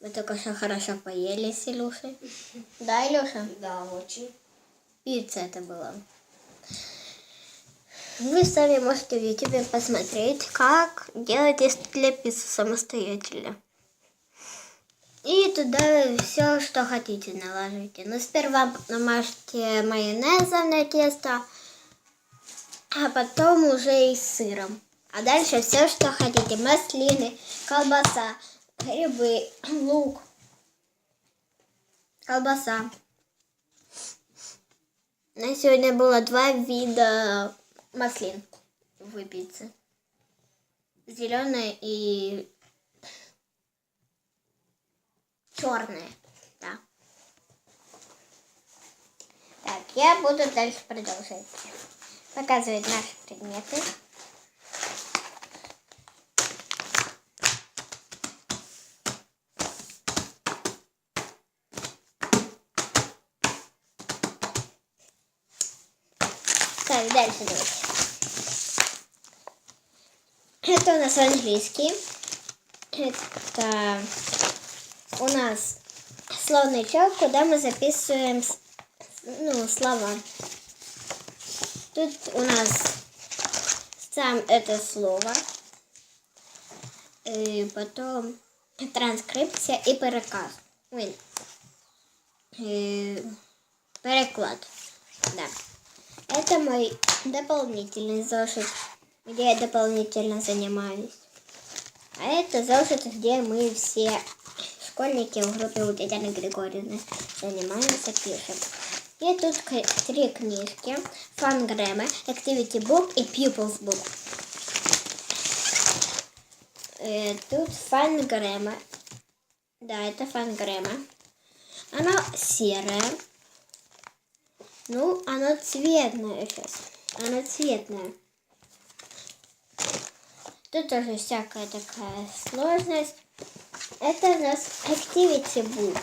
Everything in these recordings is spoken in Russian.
Мы только что хорошо поели с Илюшей. Да, Илюша? Да, очень. Пицца это была. Вы сами можете в ютубе посмотреть, как делать для пиццы самостоятельно. И туда все, что хотите, наложите. Но сперва намажьте майонезом на тесто, а потом уже и сыром. А дальше все, что хотите. Маслины, колбаса, грибы, лук, колбаса. На сегодня было два вида маслин в пицце. Зеленая и черная. Да. Так, я буду дальше продолжать. Показывать наши предметы. Так, дальше давайте. Это у нас английский. Это у нас словничок, куда мы записываем ну, слова. Тут у нас сам это слово. И потом транскрипция и переказ. Ой, и переклад. Да. Это мой дополнительный зошит, где я дополнительно занимаюсь. А это зошит, где мы все школьники в группе у Татьяны Григорьевны занимаемся, пишем. И тут три книжки. Grammar, Activity Book и Pupils Book. И тут Fun Grammar. Да, это Grammar. Она серая. Ну, она цветная сейчас. Она цветная. Тут тоже всякая такая сложность. Это у нас Activity Book.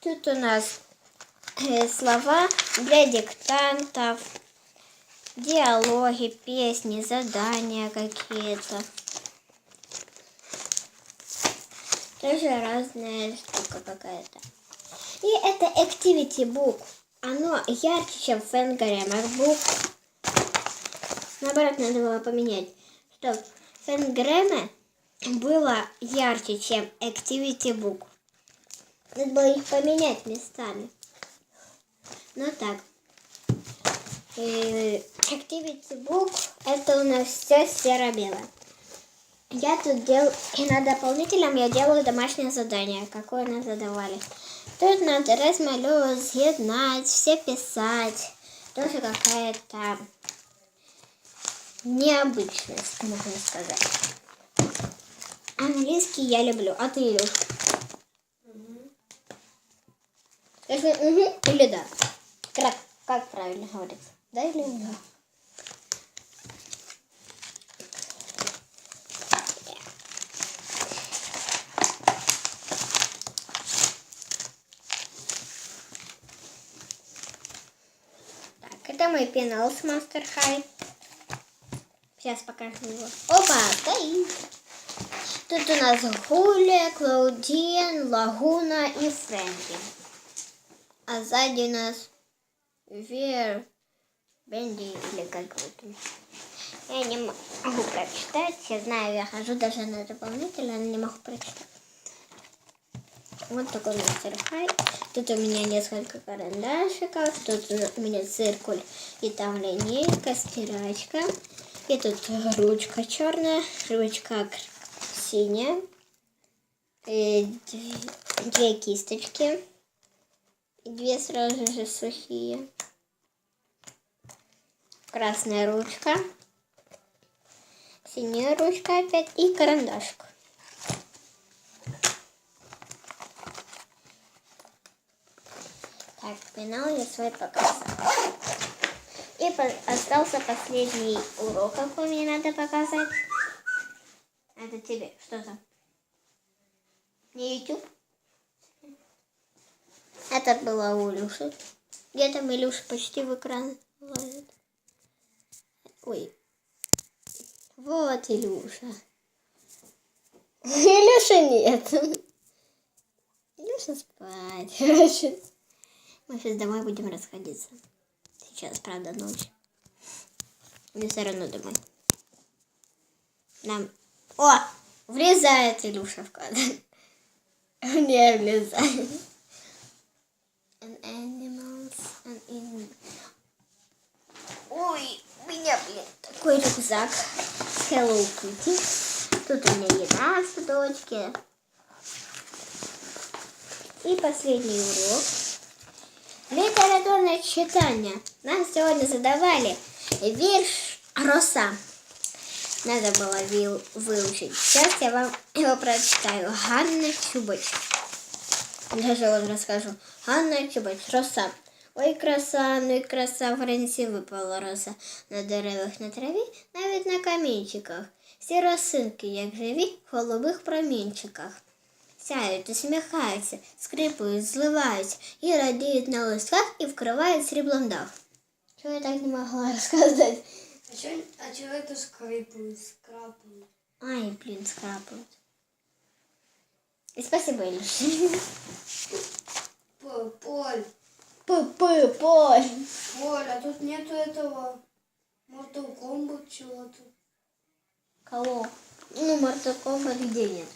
Тут у нас э, слова для диктантов, диалоги, песни, задания какие-то. Тоже разная штука какая-то. И это Activity Book. Оно ярче, чем Фэнгрэмер Book. Наоборот, надо было поменять, чтобы Фэнгрэмер было ярче, чем Activity Book. Надо было их поменять местами. Ну так. И Activity Book это у нас все серо-белое. Я тут делаю, и на дополнительном я делаю домашнее задание, какое нам задавали. Тут надо размалевывать, съеднать, все писать. Тоже какая-то необычность, можно сказать. Английский я люблю. А ты, Илюш? Угу. угу или да? Как, как правильно говорится? Да или да? Это мой пенал с Monster High. Сейчас покажу его. Опа, стоит. Тут у нас Гуля, Клаудиан, Лагуна и Фрэнки. А сзади у нас Вер, Бенди или как вот. Я не могу прочитать. Я знаю, я хожу даже на дополнительно, но не могу прочитать. Вот такой мастер хай. Тут у меня несколько карандашиков. Тут у меня циркуль и там линейка, стирачка. И тут ручка черная, ручка синяя, и две кисточки, и две сразу же сухие, красная ручка, синяя ручка опять и карандашик. Так, пенал я свой показал. И остался последний урок, какой мне надо показать. Это тебе. Что там? Не YouTube? Это была у Илюши. Где там Илюша почти в экран лазит? Ой. Вот Илюша. Илюши нет. Ложимся спать. Короче, мы сейчас домой будем расходиться. Сейчас, правда, ночь. Но все равно домой. Нам... О! Влезает Илюша в кадр. Не влезает. And in... Ой, у меня, блин, такой рюкзак Hello Kitty. Тут у меня еда в судочке. И последний урок. Литературное читание. Нам сегодня задавали вирш «Роса». Надо было вил- выучить. Сейчас я вам его прочитаю. Ганна Чубач. Даже вот расскажу. Ганна Чубач. Роса. Ой, краса, ну і краса, вранці випала роса. На деревах, на траві, навіть на камінчиках. Всі росинки, як живі, в голубих промінчиках. Сяють, усміхаються, скрипують, зливаються і радіють на листках і вкривають сріблом дах. Чого я так не могла розказати? А чё, а чё это скрипают, скрапают? Ай, блин, скрапают. И спасибо, Илюша. П- Поль, П-п, Поль. Поль, а тут нету этого Mortal Kombat чего-то. Кого? Ну, Mortal Kombat где нет?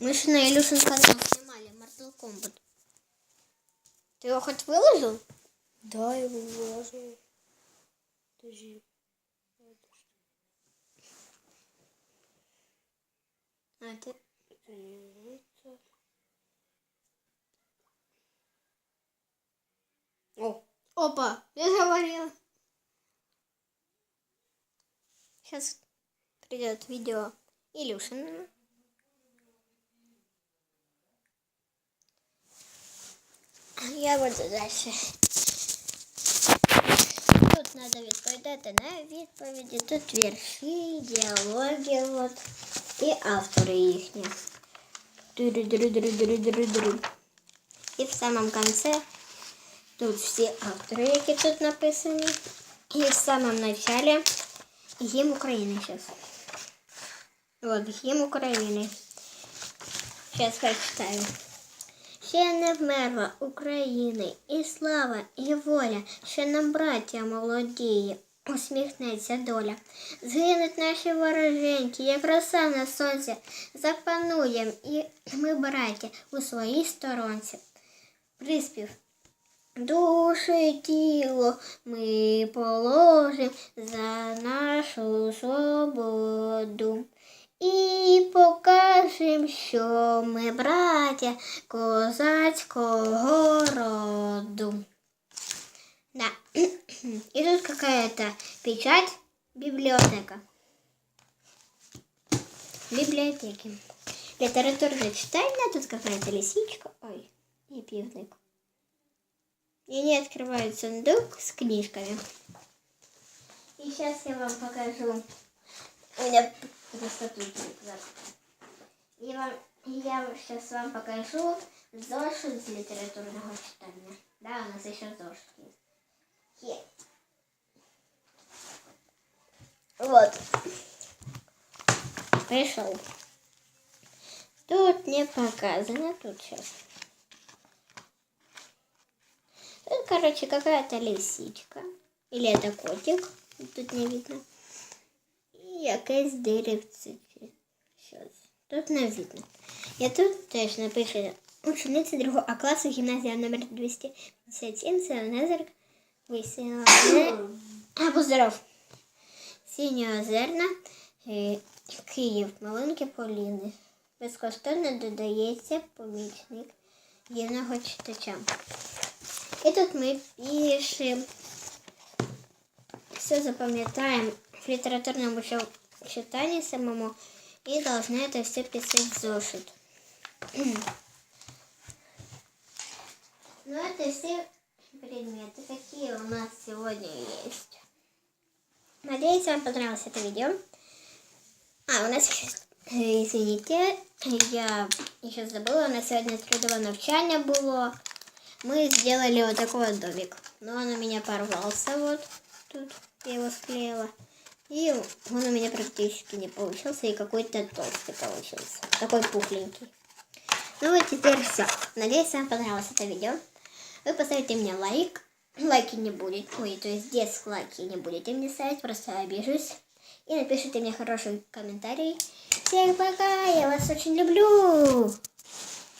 Мы же на Илюшин канал снимали Mortal Kombat. Ты его хоть выложил? Да, его выложил. Подожди. А, ты... О, Опа, я говорила. Сейчас придет видео Илюшина. Я буду дальше. Тут надо відповідати на відповіді. Тут вірші, діалоги от, і автори їхні. Дуру-дуру-дуру-дуру-дуру-дуру. І в самом конце Тут всі автори, які тут написані. І в самом начале гімн України сейчас. Вот гімн України. Сейчас прочитаю. Ще не вмерла України, і слава, і воля, ще нам браття молодіє, усміхнеться доля. Згинуть наші вороженьки, як роса на сонці, запануєм, і ми, браття, у своїй сторонці. Приспів. Душу і тіло ми положим за нашу свободу. І покажем, що ми браття козацького роду. Да. И тут какая-то печать библиотека. Библиотеки. Литературное читание, тут какая-то лисичка. Ой, и пивник. И они открывают сундук с книжками. И сейчас я вам покажу. У меня рюкзак. И вам, я сейчас вам покажу зошит з літературного читання. Да, у нас еще зошит. Є. Вот. Пришел. Тут не показано, тут сейчас. Тут, короче, какая-то лисичка. Или это котик. Тут не видно. І якесь деревце. Щось. Тут не видно. Я тут теж напишу учениця другого А класу гімназія номер 257 Селенезер висіла. Або здоров. Синьоозерна, е, Київ, малинки Поліни. Безкоштовно додається помічник єдного читача. И тут мы пишем, все запам'ятаем в литературном читании самому и должны это все писать в зошит. Ну, это все предметы, какие у нас сегодня есть. Надеюсь, вам понравилось это видео. А, у нас еще, извините, я еще забыла, у нас сегодня трудовое навчання было. Мы сделали вот такой вот домик. Но он у меня порвался вот тут. Я его склеила. И он у меня практически не получился, и какой-то толстый получился. Такой пухленький. Ну вот теперь все. Надеюсь, вам понравилось это видео. Вы поставите мне лайк. Лайки не будет. Ой, то есть дизлайки не будете мне ставить, просто обижусь. И напишите мне хороший комментарий. Всем пока, я вас очень люблю.